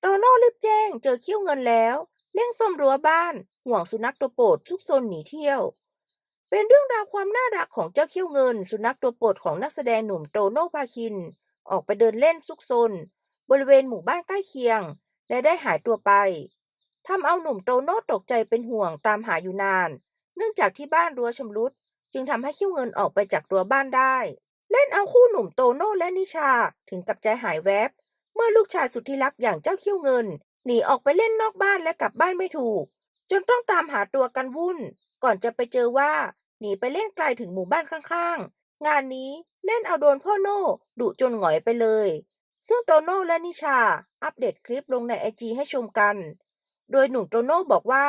โตโน่รีบแจ้งเจอเขี้ยวเงินแล้วเร่งซ่อมรั้วบ้าน ห่วงสุนัขตัวโปรดทุกซนหนีเที่ยว เป็นเรื่องราวความน่ารักของเจ้าเขี้ยวเงิน สุนัขตัวโปรดของนักแสดงหนุ่มโตโน่พาคิน ออกไปเดินเล่นซุกซน บริเวณหมู่บ้านใกล้เคียง และได้หายตัวไปทำเอาหนุ่มโตโน่ตกใจเป็นห่วงตามหาอยู่นาน เนื่องจากที่บ้านรั้วชำรุด จึงทำให้เขี้ยวเงินออกไปจากรั้วบ้านได้ เล่นเอาคู่หนุ่มโตโน่และนิชาถึงกับใจหายแวบ เมื่อลูกชายสุดที่รักอย่างเจ้าเขี้ยวเงิน หนีออกไปเล่นนอกบ้านและกลับบ้านไม่ถูก จนต้องตามหาตัวกันวุ่น ก่อนจะไปเจอว่า หนีไปเล่นไกลถึงหมู่บ้านข้างๆ งานนี้เล่นเอาโดนพ่อโน่ดุจนหงอยไปเลย ซึ่งโตโน่และนิชาอัปเดตคลิปลงในไอจีให้ชมกัน โดยหนุ่มโตโน่บอกว่า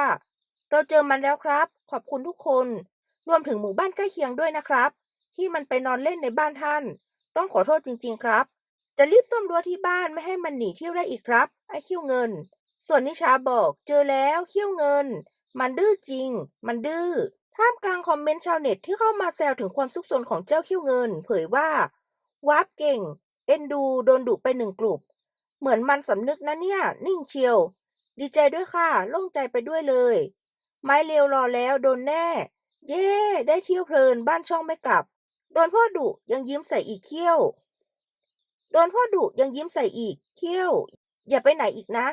เราเจอมันแล้วครับ ขอบคุณทุกคน รวมถึงหมู่บ้านใกล้เคียงด้วยนะครับ ที่มันไปนอนเล่นในบ้านท่าน ต้องขอโทษจริง ๆ ครับ จะรีบซ่อมรั้วที่บ้านไม่ให้มันหนีเที่ยวได้อีกครับ ไอ้เขี้ยวเงิน ส่วนนิชาบอกเจอแล้วเขี้ยวเงิน มันดื้อจริง มันดื้อท่ามกลางคอมเมนต์ชาวเน็ตที่เข้ามาแซวถึงความซุกซนของเจ้าเขี้ยวเงิน เผยว่าวาร์ปเก่ง เอ็นดูโดนดุไปหนึ่งกลุ่มเหมือนมันสำนึกนะเนี่ย นิ่งเชียว ดีใจด้วยค่ะโล่งใจไปด้วยเลย ไม้เรียวรอแล้วโดนแน่ เย้ได้เที่ยวเพลินบ้านช่องไม่กลับ โดนพ่อดุยังยิ้มใส่อีกเขี้ยว โดนพ่อดุยังยิ้มใส่อีก เขี้ยว อย่าไปไหนอีกนะ